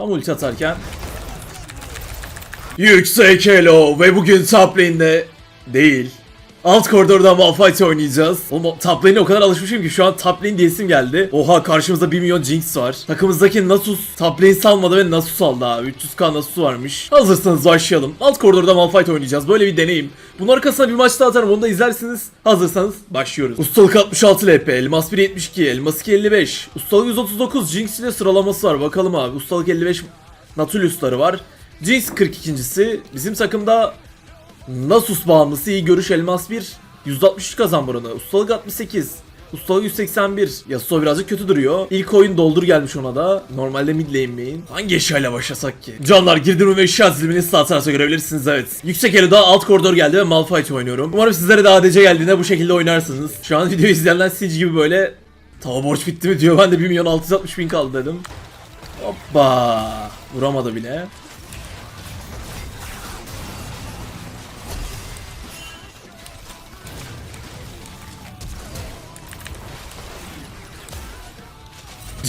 Tam ulti atarken. Yüksek elo ve bugün top lane'de değil. Alt koridorda Malphite oynayacağız. Oğlum top o kadar alışmışım ki şu an top lane diyesim geldi. Oha karşımızda 1 milyon Jinx var. Takımızdaki Nasus top salmadı ve Nasus aldı abi. 300k Nasus varmış. Hazırsanız başlayalım. Alt koridorda Malphite oynayacağız. Böyle bir deneyim. Bunun arkasına bir maç daha atarım onu da izlersiniz. Hazırsanız başlıyoruz. Ustalık 66 LP, Elmas 172, Elmas 255, Ustalık 139, Jinx ile sıralaması var. Bakalım abi. Ustalık 55 Natulius'ları var. Jinx 42.si. Bizim takımda Nasus bağımlısı iyi görüş elmas 1. 163 kazan buranı. Ustalık 68. Ustalık 181. Yasuo birazcık kötü duruyor. İlk oyun doldur gelmiş ona da. Normalde mid lane main. Hangi eşyayla başlasak ki? Canlar girdim ve eşya dilimini sağ tarafta görebilirsiniz evet. Yüksek eli daha alt koridor geldi ve Malphite oynuyorum. Umarım sizlere de ADC geldiğinde bu şekilde oynarsınız. Şu an videoyu izleyenler Siege gibi böyle Tava borç bitti mi diyor. Ben de 1 milyon 660 bin kaldı dedim. Hoppa. Vuramadı bile.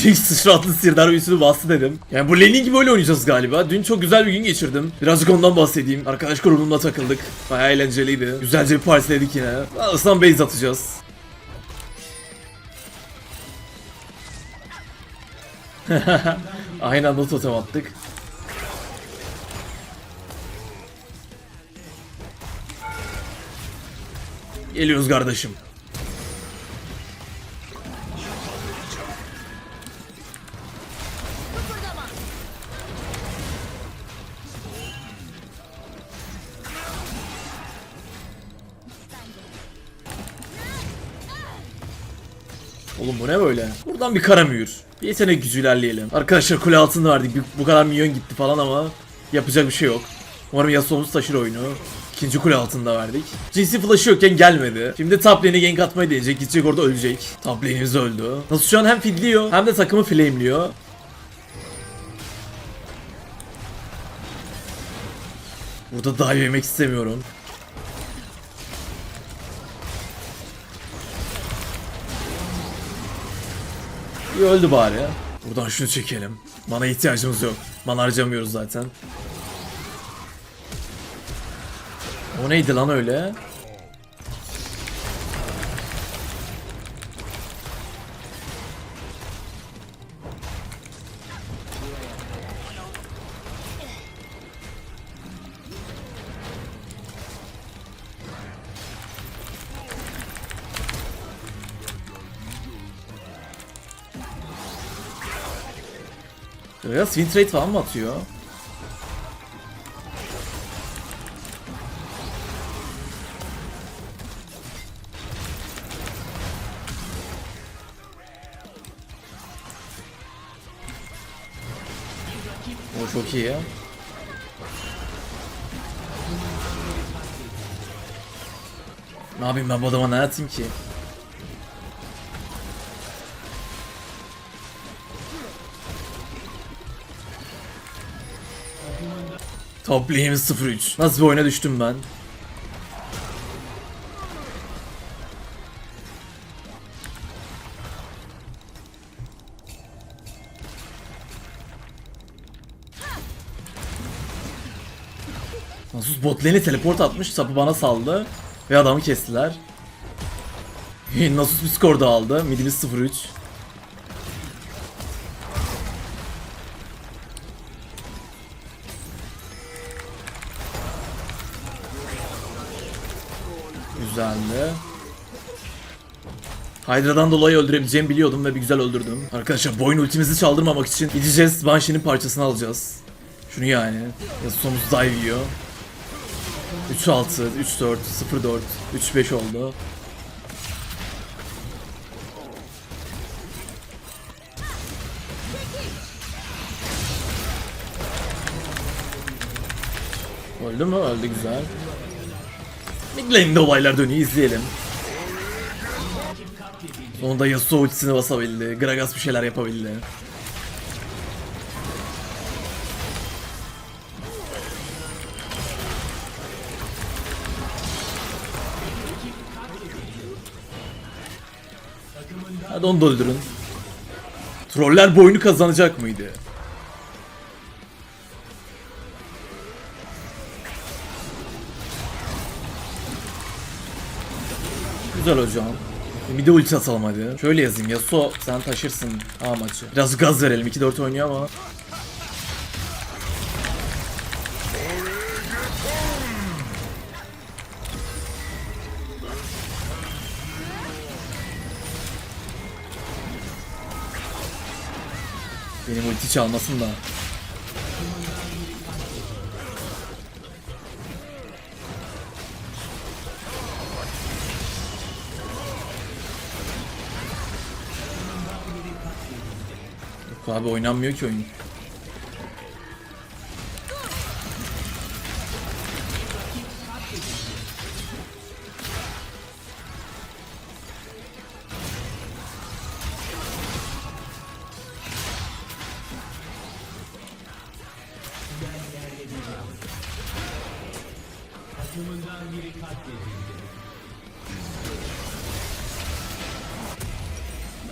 Jinx sıçratlı sirdar büyüsünü bastı dedim. Yani bu laning gibi öyle oynayacağız galiba. Dün çok güzel bir gün geçirdim. Birazcık ondan bahsedeyim. Arkadaş grubumla takıldık. Bayağı eğlenceliydi. Güzelce bir partiledik yine. Aslan base atacağız. Aynı anda totem attık. Geliyoruz kardeşim. Buradan bir kara mühür. Bir yetenek gücü ilerleyelim. Arkadaşlar kule altında verdik. Bu kadar milyon gitti falan ama yapacak bir şey yok. Umarım Yasuo'muz taşır oyunu. İkinci kule altında verdik. GC flash'ı yokken gelmedi. Şimdi top lane'e gank atmayı deneyecek. Gidecek orada ölecek. Top öldü. Nasıl şu an hem fidliyor hem de takımı flameliyor. Burada dive yemek istemiyorum. İyi öldü bari ya. Buradan şunu çekelim. Mana ihtiyacımız yok. Mana harcamıyoruz zaten. O neydi lan öyle? Ya win rate falan mı atıyor? O çok iyi ya. Ne yapayım ben bu adama ne atayım ki? Top lane'imiz 0-3. Nasıl bir oyuna düştüm ben? Nasus bot teleport atmış, sapı bana saldı ve adamı kestiler. Nasus bir skor da aldı. Midimiz 0-3. Güzeldi. Hydra'dan dolayı öldürebileceğimi biliyordum ve bir güzel öldürdüm. Arkadaşlar boyun ultimizi çaldırmamak için gideceğiz Banshee'nin parçasını alacağız. Şunu yani. Yasuo'muz dive yiyor. 3-6, 3-4, 0-4, 3-5 oldu. Öldü mü? Öldü güzel. Mid lane'de olaylar dönüyor izleyelim. Sonunda Yasuo ultisini basabildi. Gragas bir şeyler yapabildi. Hadi onu da öldürün. Troller bu oyunu kazanacak mıydı? Güzel hocam. Bir de ulti atalım hadi. Şöyle yazayım. Yasuo sen taşırsın A maçı. Biraz gaz verelim. 2-4 oynuyor ama. Benim ulti çalmasın da. Abi oynanmıyor ki oyun.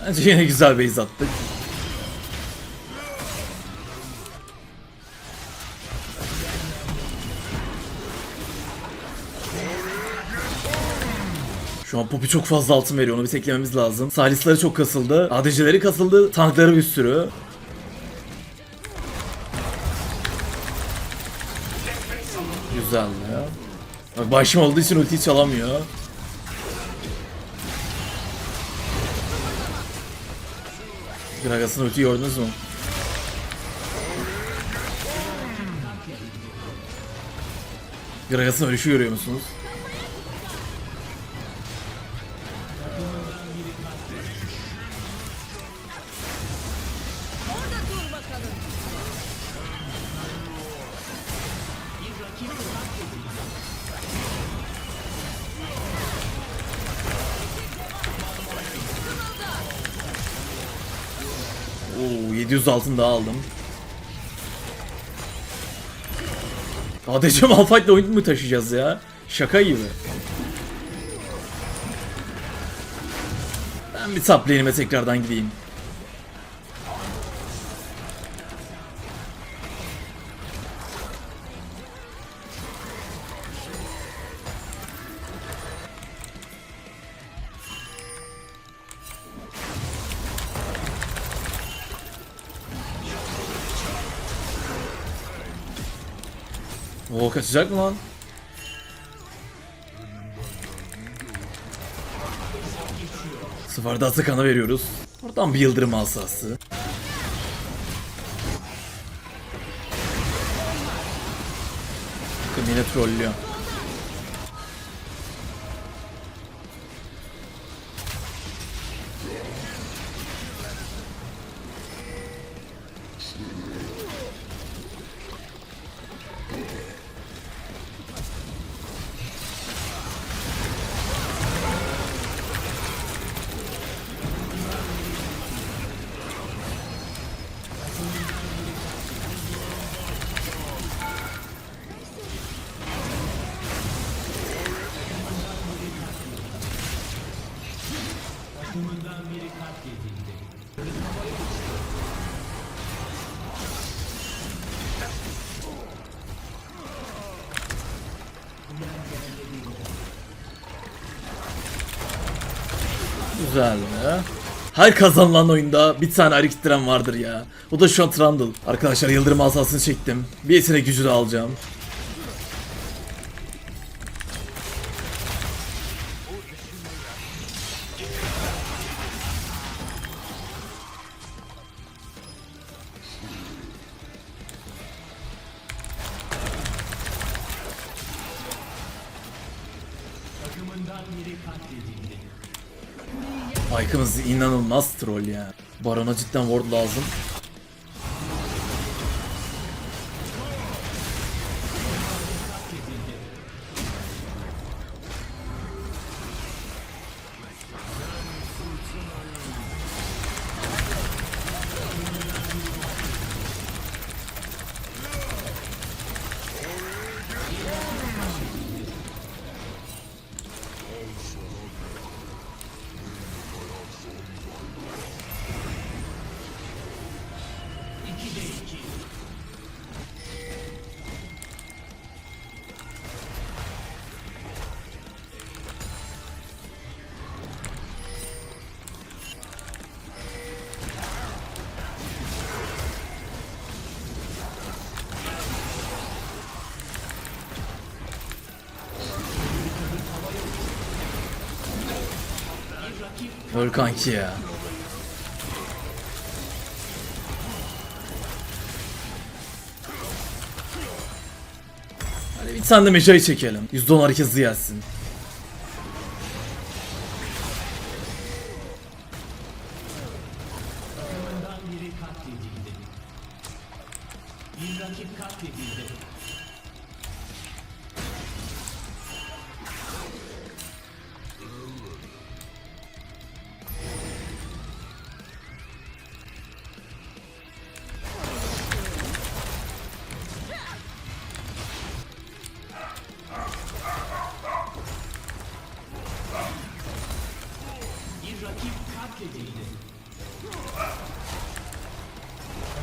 Bence yine güzel base attık. Şu an Poppy çok fazla altın veriyor onu bir teklememiz lazım. Salisleri çok kasıldı. ADC'leri kasıldı. Tankları bir sürü. Güzel ya. Bak başım olduğu için ultiyi çalamıyor. Gragas'ın ultiyi gördünüz mü? Gragas'ın ölüşü görüyor musunuz? Oo 700 altın daha aldım. ADC Malphite'le oyun mu taşıyacağız ya? Şaka gibi. Ben bir lane'ime tekrardan gideyim. Oo kaçacak mı lan? Sıfırda Atakan'a veriyoruz. Oradan bir yıldırım asası. Bakın yine trollüyor. Güzel ya. Her kazanılan oyunda bir tane tren vardır ya. O da şu an Trundle. Arkadaşlar yıldırım asasını çektim. Bir yetenek gücü de alacağım. İnanılmaz troll ya. Baron'a cidden ward lazım. Öl kanki ya. Hadi bir tane de mecayı çekelim. %10 hareket hızı gelsin.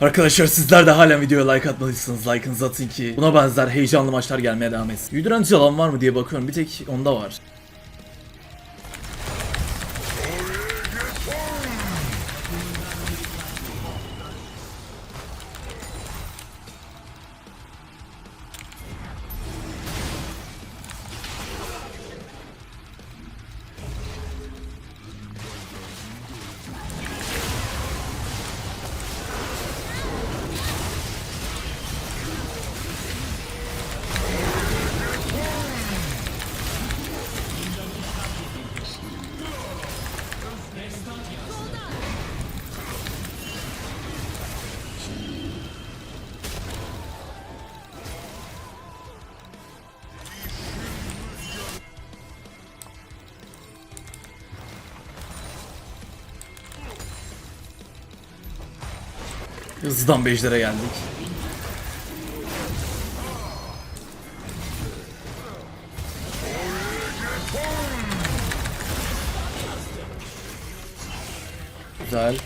Arkadaşlar sizler de halen videoya like atmadıysanız like'ınızı atın ki buna benzer heyecanlı maçlar gelmeye devam etsin. Yüdüren alan var mı diye bakıyorum bir tek onda var. Hızlıdan bejlere geldik. Güzel.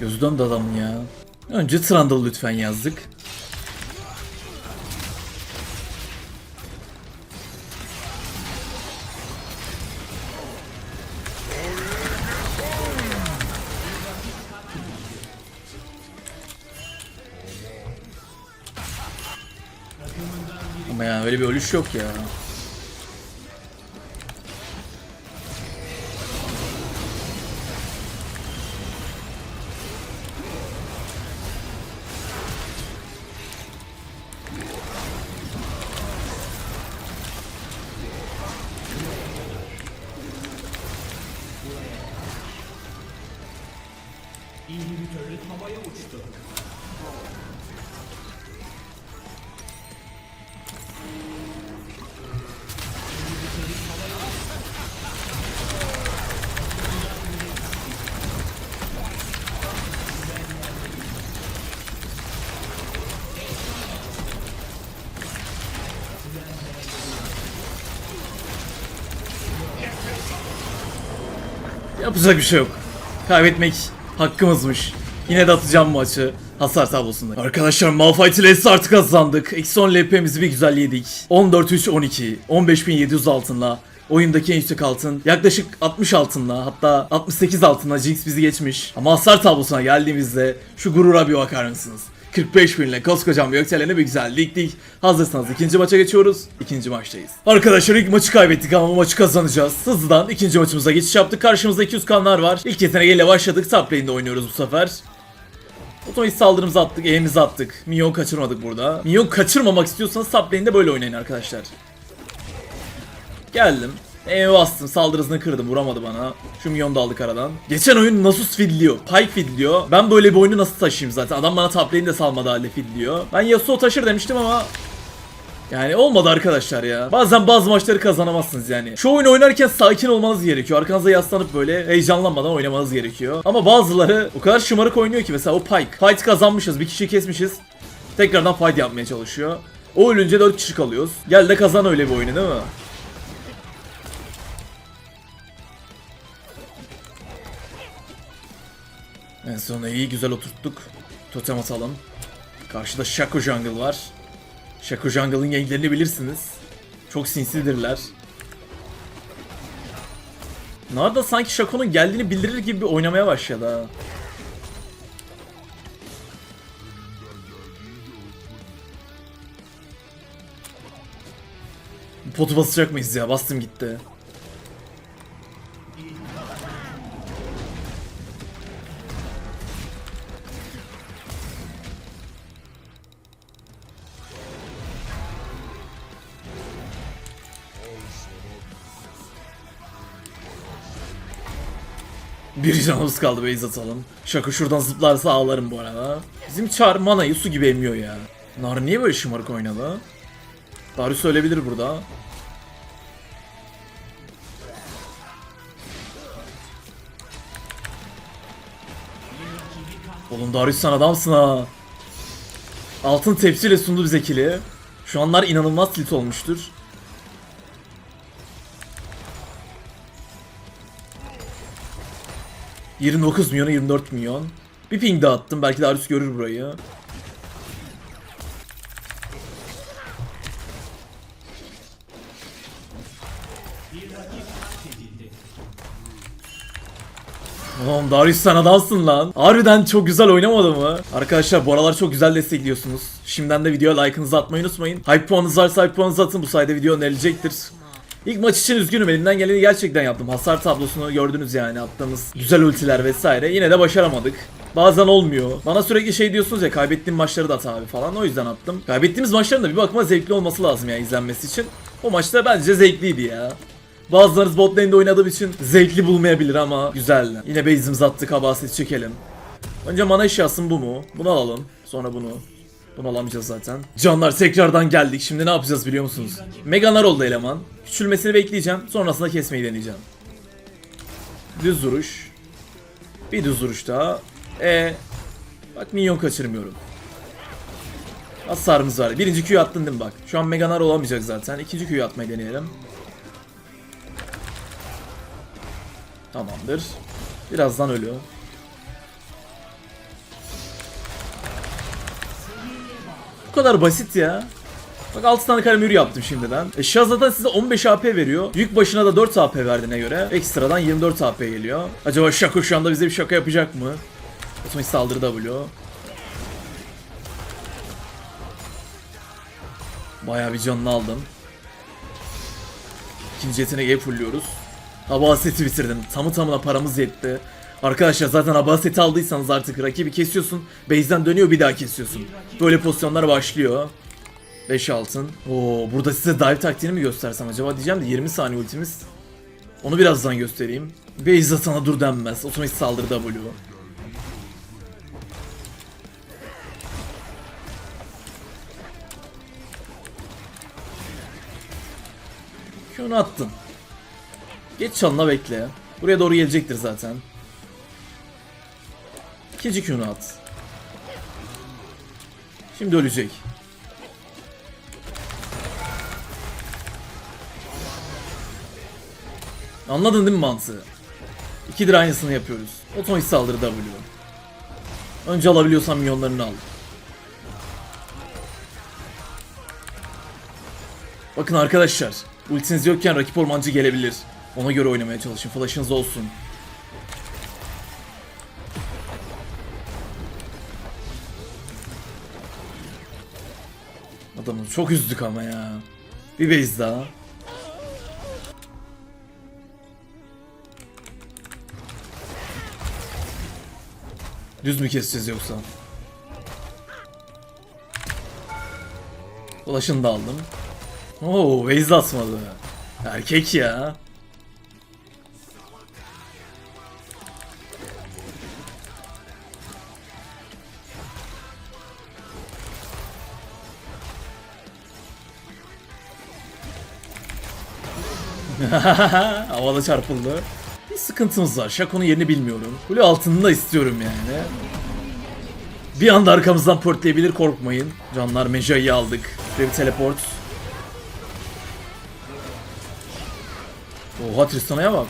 Gözü döndü adamın ya. Önce Trundle lütfen yazdık. Yok ya. Yapacak bir şey yok. Kaybetmek hakkımızmış. Yine de atacağım maçı. Hasar tablosunda. Arkadaşlar Malphite ile artık kazandık. Eksi 10 LP'mizi bir güzel yedik. 14-3-12. 15.700 altınla. Oyundaki en yüksek altın yaklaşık 60 altınla hatta 68 altınla Jinx bizi geçmiş. Ama hasar tablosuna geldiğimizde şu gurura bir bakar mısınız? 45 binle koskocaman bir yükselene bir güzel ligdik. Hazırsanız ikinci maça geçiyoruz. İkinci maçtayız. Arkadaşlar ilk maçı kaybettik ama maçı kazanacağız. Hızlıdan ikinci maçımıza geçiş yaptık. Karşımızda 200 kanlar var. İlk yeteneğiyle başladık. Top oynuyoruz bu sefer. Otomatik saldırımızı attık, E'mizi attık. Minyon kaçırmadık burada. Minyon kaçırmamak istiyorsanız top böyle oynayın arkadaşlar. Geldim. E'ye bastım. Saldırı hızını kırdım. Vuramadı bana. Şu minyon da aldık aradan. Geçen oyun Nasus fidliyor. Pike fidliyor. Ben böyle bir oyunu nasıl taşıyayım zaten? Adam bana top de salmadı halde fidliyor. Ben Yasuo taşır demiştim ama yani olmadı arkadaşlar ya. Bazen bazı maçları kazanamazsınız yani. Şu oyunu oynarken sakin olmanız gerekiyor. Arkanıza yaslanıp böyle heyecanlanmadan oynamanız gerekiyor. Ama bazıları o kadar şımarık oynuyor ki mesela o Pike. Fight kazanmışız, bir kişiyi kesmişiz. Tekrardan fight yapmaya çalışıyor. O ölünce 4 kişi kalıyoruz. Gel de kazan öyle bir oyunu değil mi? En sonunda iyi güzel oturttuk. Totem atalım. Karşıda Shaco Jungle var. Shaco Jungle'ın ganklerini bilirsiniz. Çok sinsidirler. Narda sanki Shaco'nun geldiğini bildirir gibi bir oynamaya başladı ha. Potu basacak mıyız ya? Bastım gitti. Bir canımız kaldı base atalım. Şaka şuradan zıplarsa ağlarım bu arada. Bizim Char manayı su gibi emmiyor ya. Nar niye böyle şımarık oynadı? Darius ölebilir burada. Oğlum Darius sen adamsın ha. Altın tepsiyle sundu bize kili. Şu anlar inanılmaz tilt olmuştur. ...29 milyona 24 milyon. Bir ping daha attım. Belki Darius görür burayı. Oğlum Darius sen adamsın lan. Harbiden çok güzel oynamadı mı? Arkadaşlar bu aralar çok güzel destekliyorsunuz. Şimdiden de videoya like'ınızı atmayı unutmayın. Hype puanınız varsa hype puanınızı atın. Bu sayede video önerilecektir. İlk maç için üzgünüm elimden geleni gerçekten yaptım. Hasar tablosunu gördünüz yani attığımız güzel ultiler vesaire. Yine de başaramadık. Bazen olmuyor. Bana sürekli şey diyorsunuz ya kaybettiğim maçları da at abi falan o yüzden attım. Kaybettiğimiz maçların da bir bakıma zevkli olması lazım ya izlenmesi için. O maçta bence zevkliydi ya. Bazılarınız bot lane'de oynadığım için zevkli bulmayabilir ama güzeldi. Yine base'imizi attık habaset çekelim. Önce mana eşyasın bu mu? Bunu alalım. Sonra bunu. Bunu alamayacağız zaten. Canlar tekrardan geldik. Şimdi ne yapacağız biliyor musunuz? Meganar oldu eleman. Küçülmesini bekleyeceğim. Sonrasında kesmeyi deneyeceğim. Düz duruş. Bir düz duruş daha. E Bak minyon kaçırmıyorum. Hasarımız var. Birinci Q'yu attın değil mi bak. Şu an Meganar olamayacak zaten. İkinci Q'yu atmayı deneyelim. Tamamdır. Birazdan ölüyor. Bu kadar basit ya. Bak 6 tane kare mühür yaptım şimdiden. E Şah zaten size 15 AP veriyor. Yük başına da 4 AP verdiğine göre ekstradan 24 AP geliyor. Acaba Shaco şu anda bize bir şaka yapacak mı? Otomatik saldırı W. Bayağı bir canını aldım. İkinci yeteneği fulluyoruz. Abaseti bitirdim. Tamı tamına paramız yetti. Arkadaşlar zaten abaseti aldıysanız artık rakibi kesiyorsun. Base'den dönüyor bir daha kesiyorsun. Böyle pozisyonlar başlıyor. 5 altın. Oo, burada size dive taktiğini mi göstersem acaba diyeceğim de 20 saniye ultimiz. Onu birazdan göstereyim. Base sana dur denmez. Otomatik saldırı W. Şunu attın. Geç çalına bekle. Buraya doğru gelecektir zaten. İkinci Q'nu at. Şimdi ölecek. Anladın değil mi mantığı? İkidir aynısını yapıyoruz. Otomatik saldırı W. Önce alabiliyorsan milyonlarını al. Bakın arkadaşlar, ultiniz yokken rakip ormancı gelebilir. Ona göre oynamaya çalışın, flash'ınız olsun. Adamı çok üzdük ama ya. Bir base daha. Düz mü keseceğiz yoksa? Flash'ını da aldım. Oo, base atmadı. Erkek ya. Havada çarpıldı. Sıkıntımız var. Şako'nun yerini bilmiyorum. Kule altını da istiyorum yani. Bir anda arkamızdan portlayabilir korkmayın. Canlar Meja'yı aldık. Bir teleport. Oha Tristana'ya bak.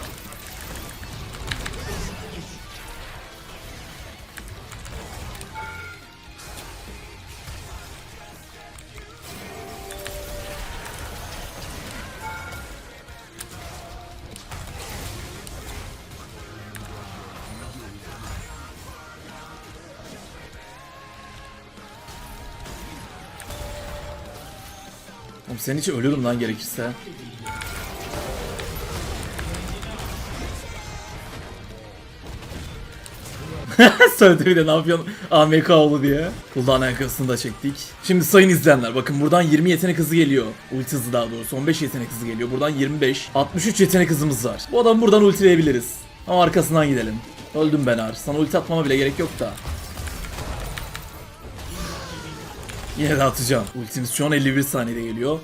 Oğlum senin için ölürüm lan gerekirse. Söyledi bir de ne yapıyorsun AMK oldu diye. Cooldown ayakkabısını da çektik. Şimdi sayın izleyenler bakın buradan 20 yetenek hızı geliyor. Ulti hızı daha doğrusu 15 yetenek hızı geliyor. Buradan 25. 63 yetenek hızımız var. Bu adamı buradan ultileyebiliriz. Ama arkasından gidelim. Öldüm ben Ar. Sana ulti atmama bile gerek yok da. Yine de atacağım. Ultimiz şu an 51 saniyede geliyor.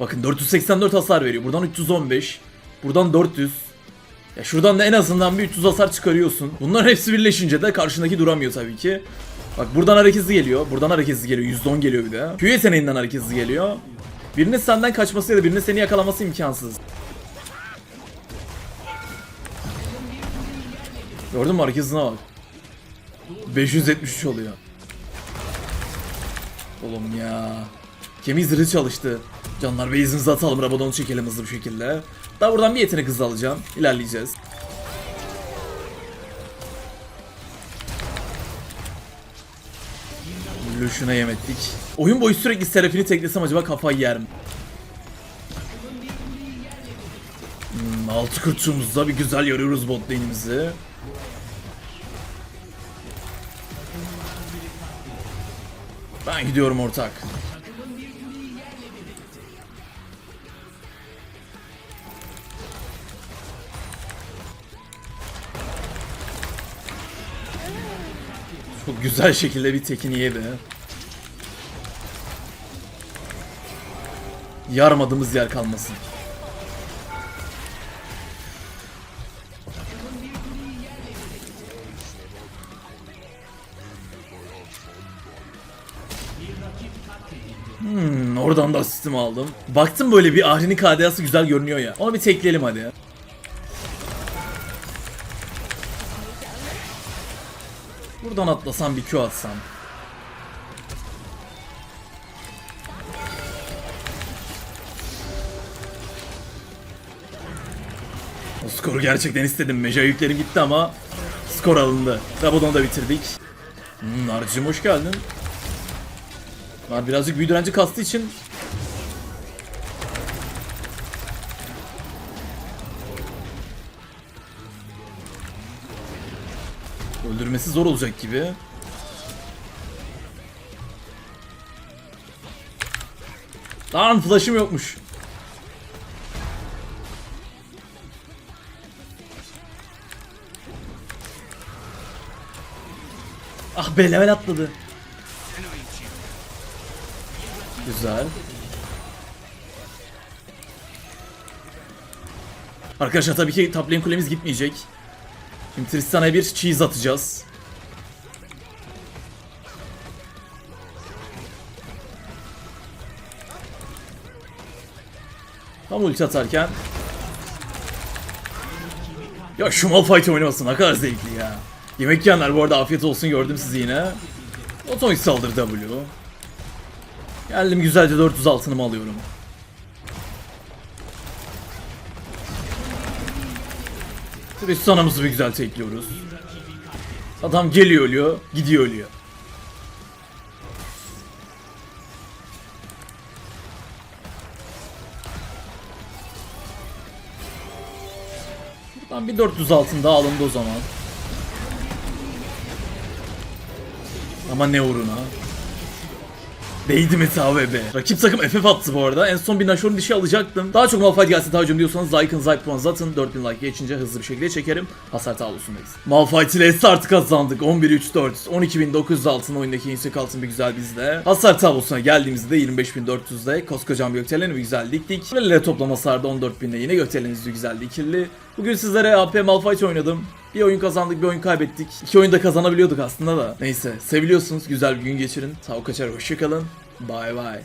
Bakın 484 hasar veriyor. Buradan 315. Buradan 400. Ya şuradan da en azından bir 300 hasar çıkarıyorsun. Bunların hepsi birleşince de karşındaki duramıyor tabii ki. Bak buradan hareket hızı geliyor. Buradan hareket hızı geliyor. 110 geliyor bir de. Q yeteneğinden hareket hızı geliyor. Birinin senden kaçması ya da birinin seni yakalaması imkansız. Gördün mü hareket hızına bak. 573 oluyor. Oğlum ya. Kemiği zırhı çalıştı. Canlar base'imizi atalım. Rabadon'u çekelim hızlı bir şekilde. Daha buradan bir yetenek hızı alacağım. İlerleyeceğiz. Lush'una yem ettik. Oyun boyu sürekli Seraphine teklesem acaba kafayı yer mi? Hmm, altı kurtçumuzda bir güzel yarıyoruz bot lane'imizi. Ben gidiyorum ortak. Çok güzel şekilde bir tekini yedi. Yarmadığımız yer kalmasın. Oradan da asistimi aldım. Baktım böyle bir Ahri'nin KDA'sı güzel görünüyor ya. Onu bir tekleyelim hadi. Buradan atlasam bir Q atsam. O skoru gerçekten istedim. Meja yüklerim gitti ama skor alındı. Rabadon'u da bitirdik. Hmm, Narcım hoş geldin. Var birazcık büyü direnci kastığı için Öldürmesi zor olacak gibi. Lan flash'ım yokmuş. Ah be level atladı. Güzel. Arkadaşlar tabii ki top lane kulemiz gitmeyecek. Şimdi Tristan'a bir cheese atacağız. Tam ulti atarken Ya şu Malphite oynaması ne kadar zevkli ya. Yemek yiyenler bu arada afiyet olsun gördüm sizi yine. Otomatik saldırı W. Geldim güzelce 400 altınımı alıyorum. Tristana'mızı bir güzel tekliyoruz. Adam geliyor ölüyor, gidiyor ölüyor. Buradan bir 400 altında alındı o zaman. Ama ne uğruna? Değdi mi be? Rakip takım FF attı bu arada. En son bir Nashor'un dişi alacaktım. Daha çok Malphite gelse Tacım diyorsanız like'ın Zype puan atın. 4000 like geçince hızlı bir şekilde çekerim. Hasar tablosundayız. Malphite ile S artı kazandık. 11-3-4. 12900 altın oyundaki yüksek altın bir güzel bizde. Hasar tablosuna geldiğimizde de 25400'de koskocaman bir gökdeleni bir güzel diktik. Böyle toplam hasarda 14000'de yine gökdelenimiz bir güzel dikildi. Bugün sizlere AP Malphite oynadım. Bir oyun kazandık bir oyun kaybettik. İki oyunda kazanabiliyorduk aslında da. Neyse seviliyorsunuz güzel bir gün geçirin. Sağ ol kaçar hoşçakalın. Bye bye.